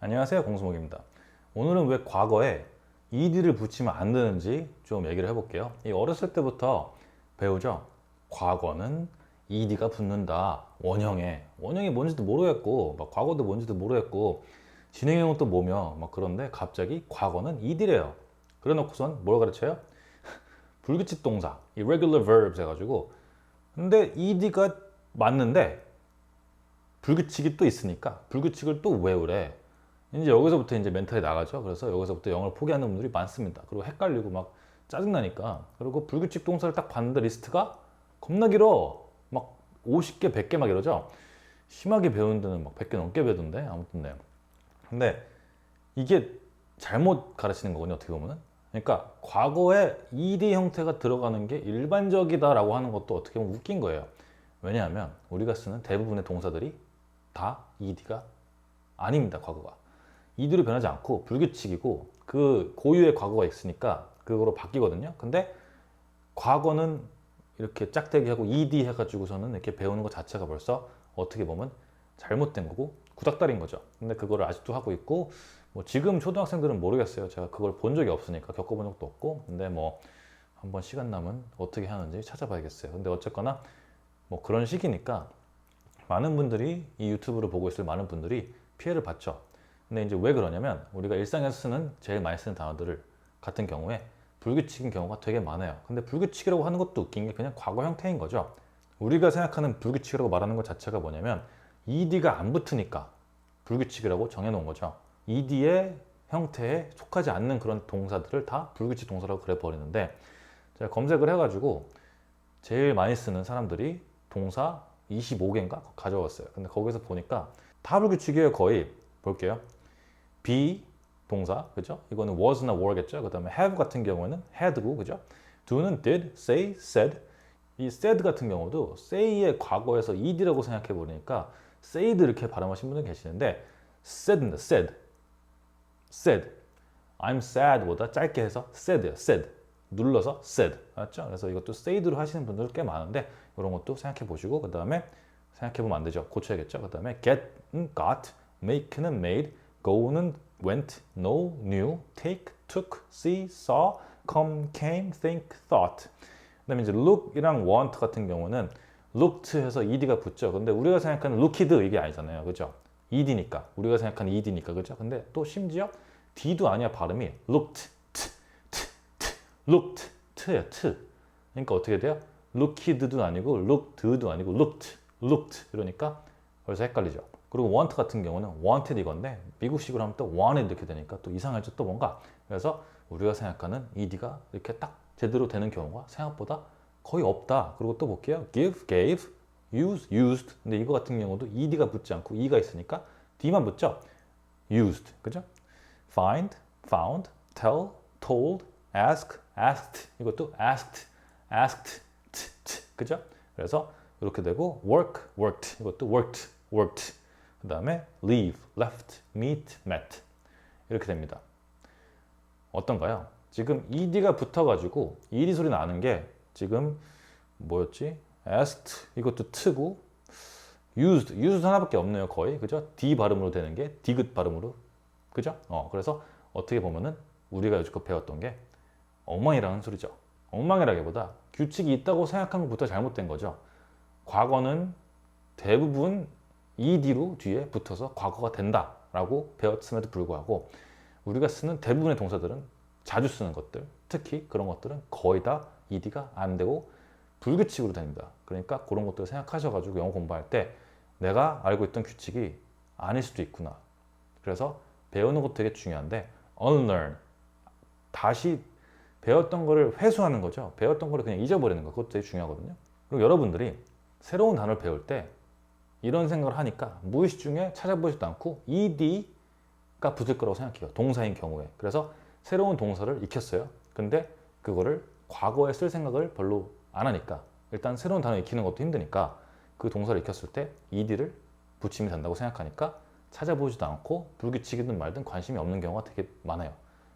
안녕하세요 공수목입니다. 오늘은 왜 과거에 ed를 붙이면 안 되는지 좀 얘기를 해볼게요. 이 어렸을 때부터 배우죠? 과거는 ed가 붙는다. 원형에. 원형이 뭔지도 모르겠고 막 과거도 뭔지도 모르겠고 진행형은 또 뭐며 막 그런데 갑자기 과거는 ed래요. 그래 놓고선 뭘 가르쳐요? 불규칙 동사. irregular verbs 해가지고. 근데 ed가 맞는데 불규칙이 또 있으니까 불규칙을 또 외우래. 이제 여기서부터 이제 멘탈이 나가죠. 그래서 여기서부터 영어를 포기하는 분들이 많습니다. 그리고 헷갈리고 막 짜증나니까. 그리고 불규칙 동사를 딱 봤는데 리스트가 겁나 길어. 막 50개, 100개 막 이러죠. 심하게 배우는 데는 막 100개 넘게 배우던데. 아무튼 네. 근데 이게 잘못 가르치는 거거든요. 어떻게 보면은. 그러니까 과거에 ed 형태가 들어가는 게 일반적이다라고 하는 것도 어떻게 보면 웃긴 거예요. 왜냐하면 우리가 쓰는 대부분의 동사들이 다 ed가 아닙니다. 과거가. Ed로 변하지 않고 불규칙이고 그 고유의 과거가 있으니까 그거로 바뀌거든요. 근데 과거는 이렇게 짝대기 하고 ed 해가지고서는 이렇게 배우는 것 자체가 벌써 어떻게 보면 잘못된 거고 구닥다리인 거죠. 근데 그거를 아직도 하고 있고 뭐 지금 초등학생들은 모르겠어요. 제가 그걸 본 적이 없으니까 겪어본 적도 없고 근데 뭐 한번 시간 남은 어떻게 하는지 찾아봐야겠어요. 근데 어쨌거나 뭐 그런 시기니까 많은 분들이 이 유튜브를 보고 있을 많은 분들이 피해를 봤죠. 근데 이제 왜 그러냐면 우리가 일상에서 쓰는 제일 많이 쓰는 단어들을 같은 경우에 불규칙인 경우가 되게 많아요. 근데 불규칙이라고 하는 것도 웃긴 게 그냥 과거 형태인 거죠. 우리가 생각하는 불규칙이라고 말하는 것 자체가 뭐냐면 ed가 안 붙으니까 불규칙이라고 정해놓은 거죠. ed의 형태에 속하지 않는 그런 동사들을 다 불규칙 동사라고 그래 버리는데 제가 검색을 해가지고 제일 많이 쓰는 사람들이 동사 25개인가 가져왔어요. 근데 거기서 보니까 다 불규칙이에요, 거의. 볼게요. Be 동사, 그죠? 이거는 was나 were겠죠? 그 다음에 have 같은 경우에는 had고, 그죠? do는 did, say, said. 이 said 같은 경우도 say의 과거에서 ed라고 생각해 보니까 said 이렇게 발음하신 분들 계시는데 said입니다, said. said. I'm sad보다 짧게 해서 said요, said. 눌러서 said. 맞죠? 그래서 이것도 said로 하시는 분들 꽤 많은데 이런 것도 생각해 보시고 그 다음에 생각해 보면 안 되죠. 고쳐야겠죠. 그 다음에 get는 got, make는 made, go는 went, know, knew, take, took, see, saw, come, came, think, thought. 그 다음에 이제 look이랑 want 같은 경우는 looked 해서 ed가 붙죠. 근데 우리가 생각하는 looked 이게 아니잖아요. 그죠? ed니까. 우리가 생각하는 ed니까. 그죠? 근데 또 심지어 d도 아니야. 발음이 looked, t, t, t, looked, t야, t. 그러니까 어떻게 돼요? looked도 아니고 looked도 아니고 looked, looked 이러니까 벌써 헷갈리죠. 그리고 want 같은 경우는 wanted 이건데 미국식으로 하면 또 wanted 이렇게 되니까 또 이상하죠 또 뭔가 그래서 우리가 생각하는 ed가 이렇게 딱 제대로 되는 경우가 생각보다 거의 없다. 그리고 또 볼게요. give, gave, use, used. 근데 이거 같은 경우도 ed가 붙지 않고 e가 있으니까 d만 붙죠. used. 그죠? find, found, tell, told, ask, asked. 이것도 asked, asked, t, t. 그죠? 그래서 이렇게 되고 work, worked. 이것도 worked, worked. 그 다음에 leave, left, meet, met. 이렇게 됩니다. 어떤가요? 지금 ed가 붙어가지고 ed 소리 나는 게 지금 뭐였지? asked 이것도 트고 used, used 하나밖에 없네요 거의 그죠? d 발음으로 되는 게 디귿 발음으로 그죠? 어 그래서 어떻게 보면은 우리가 여지껏 배웠던 게 엉망이라는 소리죠. 엉망이라기보다 규칙이 있다고 생각한 것부터 잘못된 거죠. 과거는 대부분 ed로 뒤에 붙어서 과거가 된다라고 배웠음에도 불구하고 우리가 쓰는 대부분의 동사들은 자주 쓰는 것들, 특히 그런 것들은 거의 다 ed가 안 되고 불규칙으로 됩니다. 그러니까 그런 것들을 생각하셔가지고 영어 공부할 때 내가 알고 있던 규칙이 아닐 수도 있구나. 그래서 배우는 것도 되게 중요한데 unlearn 다시 배웠던 거를 회수하는 거죠. 배웠던 거를 그냥 잊어버리는 거 그것도 되게 중요하거든요. 그리고 여러분들이 새로운 단어를 배울 때 이런 생각을 하니까 무의식 중에 찾아보지도 않고 ed가 붙을 거라고 생각해요. 동사인 경우에. 그래서 새로운 동사를 익혔어요. 근데 그거를 과거에 쓸 생각을 별로 안 하니까 일단 새로운 단어 익히는 것도 힘드니까 그 동사를 익혔을 때 ed를 붙이면 된다고 생각하니까 찾아보지도 않고 불규칙이든 말든 관심이 없는 경우가 되게 많아요.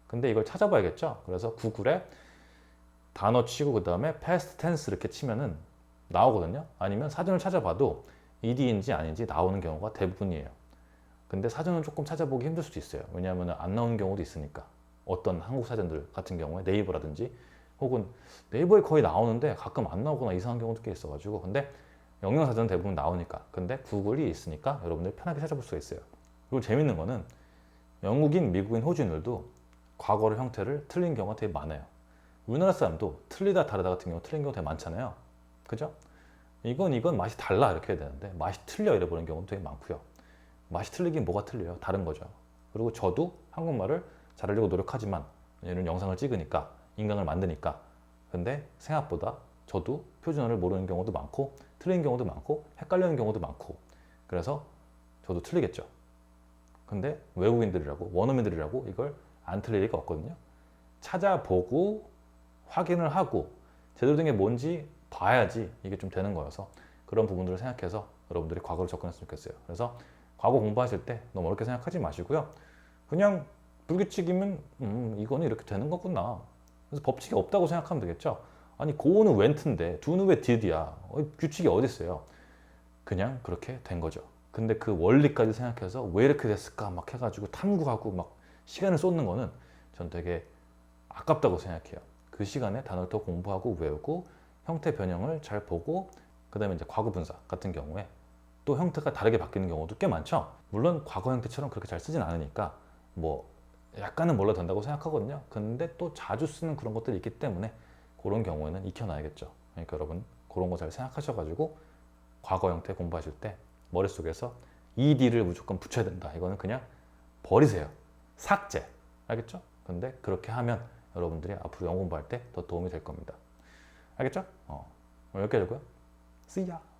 근데 이걸 찾아봐야겠죠. 그래서 구글에 단어 치고 그 다음에 past tense 이렇게 치면은 나오거든요. 아니면 사전을 찾아봐도 ed인지 아닌지 나오는 경우가 대부분이에요. 근데 사전은 조금 찾아보기 힘들 수도 있어요. 왜냐하면 안 나오는 경우도 있으니까. 어떤 한국 사전들 같은 경우에 네이버라든지 혹은 네이버에 거의 나오는데 가끔 안 나오거나 이상한 경우도 꽤 있어가지고 근데 영영 사전은 대부분 나오니까 근데 구글이 있으니까 여러분들 편하게 찾아볼 수가 있어요. 그리고 재밌는 거는 영국인, 미국인, 호주인들도 과거의 형태를 틀린 경우가 되게 많아요. 우리나라 사람도 틀리다 다르다 같은 경우 틀린 경우 되게 많잖아요. 그죠? 이건 이건 맛이 달라 이렇게 해야 되는데 맛이 틀려 이래버리는 경우도 되게 많고요. 맛이 틀리긴 뭐가 틀려요? 다른 거죠. 그리고 저도 한국말을 잘하려고 노력하지만 이런 영상을 찍으니까 인강을 만드니까 근데 생각보다 저도 표준어를 모르는 경우도 많고 틀린 경우도 많고 헷갈리는 경우도 많고 그래서 저도 틀리겠죠. 근데 외국인들이라고 원어민들이라고 이걸 안 틀릴 리가 없거든요. 찾아보고 확인을 하고 제대로 된 게 뭔지 봐야지 이게 좀 되는 거여서 그런 부분들을 생각해서 여러분들이 과거를 접근했으면 좋겠어요. 그래서 과거 공부하실 때 너무 어렵게 생각하지 마시고요. 그냥 불규칙이면 음, 이거는 이렇게 되는 거구나. 그래서 법칙이 없다고 생각하면 되겠죠. 아니 고는 웬트인데 두는 왜 did이야. 어, 규칙이 어디 있어요. 그냥 그렇게 된 거죠. 근데 그 원리까지 생각해서 왜 이렇게 됐을까 막 해가지고 탐구하고 막 시간을 쏟는 거는 전 되게 아깝다고 생각해요. 그 시간에 단어를 더 공부하고 외우고 형태 변형을 잘 보고 그다음에 이제 과거 분사 같은 경우에 또 형태가 다르게 바뀌는 경우도 꽤 많죠. 물론 과거 형태처럼 그렇게 잘 쓰진 않으니까 뭐 약간은 몰라 된다고 생각하거든요. 근데 또 자주 쓰는 그런 것들이 있기 때문에 그런 경우에는 익혀놔야겠죠. 그러니까 여러분 그런 거 잘 생각하셔가지고 과거 형태 공부하실 때 머릿속에서 ed를 무조건 붙여야 된다. 이거는 그냥 버리세요. 삭제. 알겠죠? 근데 그렇게 하면 여러분들이 앞으로 영어 공부할 때 더 도움이 될 겁니다. 알겠죠? 어. 오늘 여기까지고요. See ya.